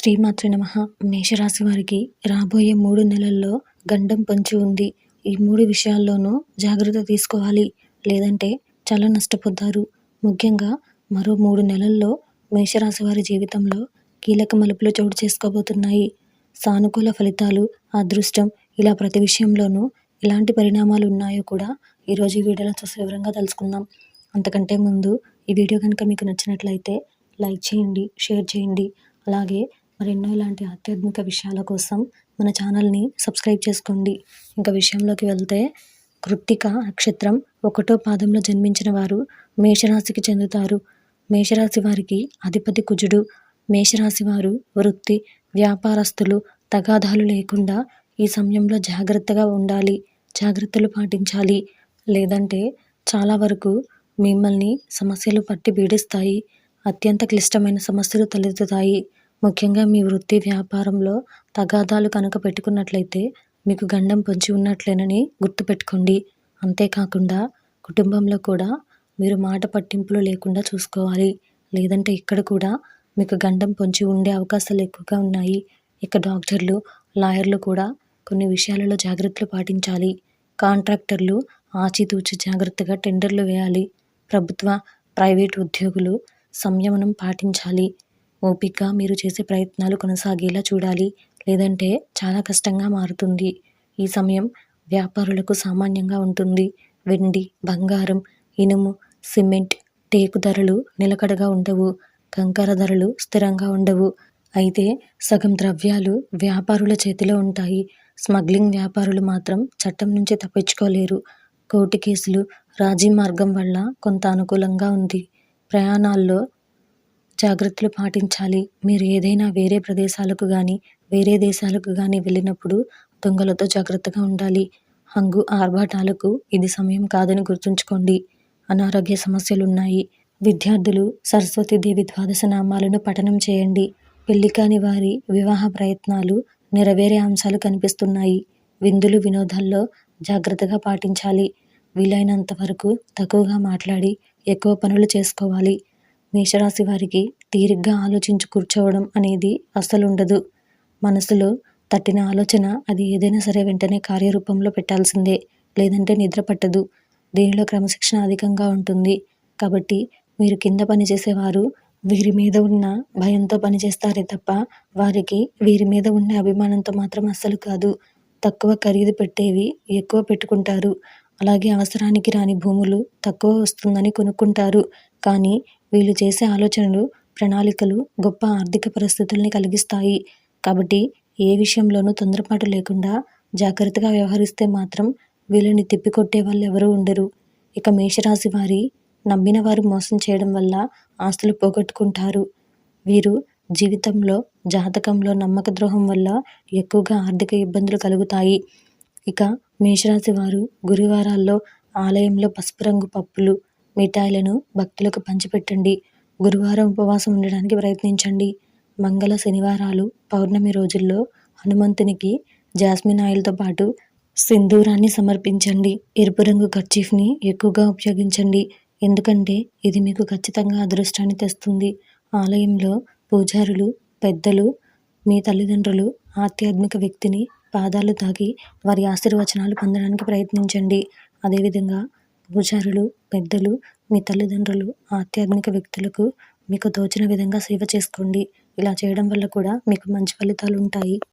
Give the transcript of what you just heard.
శ్రీమాతృ నమ. మేషరాశి వారికి రాబోయే మూడు నెలల్లో గండం పంచి ఉంది. ఈ మూడు విషయాల్లోనూ జాగ్రత్త తీసుకోవాలి. లేదంటే చాలా నష్టపోతారు. ముఖ్యంగా మరో మూడు నెలల్లో మేషరాశి వారి జీవితంలో కీలక మలుపులు చోటు చేసుకోబోతున్నాయి. సానుకూల ఫలితాలు అదృష్టం ఇలా ప్రతి విషయంలోనూ ఎలాంటి పరిణామాలు ఉన్నాయో కూడా ఈరోజు ఈ వీడియోలో చూసి వివరంగా తెలుసుకుందాం. అంతకంటే ముందు ఈ వీడియో కనుక మీకు నచ్చినట్లయితే లైక్ చేయండి షేర్ చేయండి. అలాగే మరెన్నో ఇలాంటి ఆధ్యాత్మిక విషయాల కోసం మన ఛానల్ని సబ్స్క్రైబ్ చేసుకోండి. ఇంకా విషయంలోకి వెళ్తే కృత్తిక నక్షత్రం ఒకటో పాదంలో జన్మించిన వారు మేషరాశికి చెందుతారు. మేషరాశి వారికి అధిపతి కుజుడు మేషరాశి వారు వృత్తి వ్యాపారస్తులు తగాదాలు లేకుండా ఈ సమయంలో జాగ్రత్తగా ఉండాలి జాగ్రత్తలు పాటించాలి. లేదంటే చాలా వరకు మిమ్మల్ని సమస్యలు పట్టి పీడిస్తాయి అత్యంత క్లిష్టమైన సమస్యలు తలెత్తుతాయి. ముఖ్యంగా మీ వృత్తి వ్యాపారంలో తగాదాలు కనుక పెట్టుకున్నట్లయితే మీకు గండం పొంచి ఉన్నట్లేనని గుర్తుపెట్టుకోండి. అంతేకాకుండా కుటుంబంలో కూడా మీరు మాట పట్టింపులు లేకుండా చూసుకోవాలి. లేదంటే ఇక్కడ కూడా మీకు గండం పొంచి ఉండే అవకాశాలు ఎక్కువగా ఉన్నాయి. ఇక డాక్టర్లు లాయర్లు కూడా కొన్ని విషయాలలో జాగ్రత్తలు పాటించాలి. కాంట్రాక్టర్లు ఆచితూచి జాగ్రత్తగా టెండర్లు వేయాలి. ప్రభుత్వ ప్రైవేట్ ఉద్యోగులు సంయమనం పాటించాలి. ఓపికగా మీరు చేసే ప్రయత్నాలు కొనసాగేలా చూడాలి. లేదంటే చాలా కష్టంగా మారుతుంది. ఈ సమయం వ్యాపారులకు సామాన్యంగా ఉంటుంది. వెండి బంగారం ఇనుము సిమెంట్ టేకు ధరలు నిలకడగా ఉండవు. కంకర ధరలు స్థిరంగా ఉండవు. అయితే సగం ద్రవ్యాలు వ్యాపారుల చేతిలో ఉంటాయి. స్మగ్లింగ్ వ్యాపారులు మాత్రం చట్టం నుంచి తప్పించుకోలేరు. కోర్టు కేసులు రాజీ మార్గం వల్ల కొంత అనుకూలంగా ఉంది. ప్రయాణాల్లో జాగ్రత్తలు పాటించాలి. మీరు ఏదైనా వేరే ప్రదేశాలకు కానీ వేరే దేశాలకు కానీ వెళ్ళినప్పుడు దొంగలతో జాగ్రత్తగా ఉండాలి. హంగు ఆర్భాటాలకు ఇది సమయం కాదని గుర్తుంచుకోండి. అనారోగ్య సమస్యలు ఉన్నాయి విద్యార్థులు సరస్వతీదేవి ద్వాదశ నామాలను పఠనం చేయండి. పెళ్ళి కాని వారి వివాహ ప్రయత్నాలు నెరవేరే అంశాలు కనిపిస్తున్నాయి. విందులు వినోదాల్లో జాగ్రత్తగా పాటించాలి. వీలైనంత వరకు తక్కువగా మాట్లాడి ఎక్కువ పనులు చేసుకోవాలి. మేషరాశి వారికి తీరిగ్గా ఆలోచించి కూర్చోవడం అనేది అస్సలు ఉండదు మనసులో తట్టిన ఆలోచన అది ఏదైనా సరే వెంటనే కార్యరూపంలో పెట్టాల్సిందే. లేదంటే నిద్ర పట్టదు. దీనిలో క్రమశిక్షణ అధికంగా ఉంటుంది. కాబట్టి మీరు కింద పనిచేసేవారు వీరి మీద ఉన్న భయంతో పనిచేస్తారే తప్ప వారికి వీరి మీద ఉండే అభిమానంతో మాత్రం అస్సలు కాదు. తక్కువ ఖరీదు పెట్టేవి ఎక్కువ పెట్టుకుంటారు. అలాగే అవసరానికి రాని భూములు తక్కువ వస్తుందని కొనుక్కుంటారు. కానీ వీళ్ళు చేసే ఆలోచనలు ప్రణాళికలు గొప్ప ఆర్థిక పరిస్థితుల్ని కలిగిస్తాయి. కాబట్టి ఏ విషయంలోనూ తొందరపాటు లేకుండా జాగ్రత్తగా వ్యవహరిస్తే మాత్రం వీళ్ళని తిప్పికొట్టే వాళ్ళు ఎవరూ ఉండరు. ఇక మేషరాశి వారి నమ్మిన వారు మోసం చేయడం వల్ల ఆస్తులు పోగొట్టుకుంటారు. వీరు జీవితంలో జాతకంలో నమ్మక ద్రోహం వల్ల ఎక్కువగా ఆర్థిక ఇబ్బందులు కలుగుతాయి. ఇక మేషరాశి వారు గురువారాల్లో ఆలయంలో పసుపు రంగు పప్పులు మిఠాయిలను భక్తులకు పంచిపెట్టండి. గురువారం ఉపవాసం ఉండడానికి ప్రయత్నించండి. మంగళ శనివారాలు పౌర్ణమి రోజుల్లో హనుమంతునికి జాస్మిన్ ఆయిల్తో పాటు సింధూరాన్ని సమర్పించండి. ఎరుపు రంగు కర్చీఫ్ని ఎక్కువగా ఉపయోగించండి. ఎందుకంటే ఇది మీకు ఖచ్చితంగా అదృష్టాన్ని తెస్తుంది. ఆలయంలో పూజారులు పెద్దలు మీ తల్లిదండ్రులు ఆధ్యాత్మిక వ్యక్తిని పాదాలు తాకి వారి ఆశీర్వచనాలు పొందడానికి ప్రయత్నించండి. అదేవిధంగా పూజారులు పెద్దలు మీ తల్లిదండ్రులు ఆధ్యాత్మిక వ్యక్తులకు మీకు తోచిన విధంగా సేవ చేసుకోండి. ఇలా చేయడం వల్ల కూడా మీకు మంచి ఫలితాలు ఉంటాయి.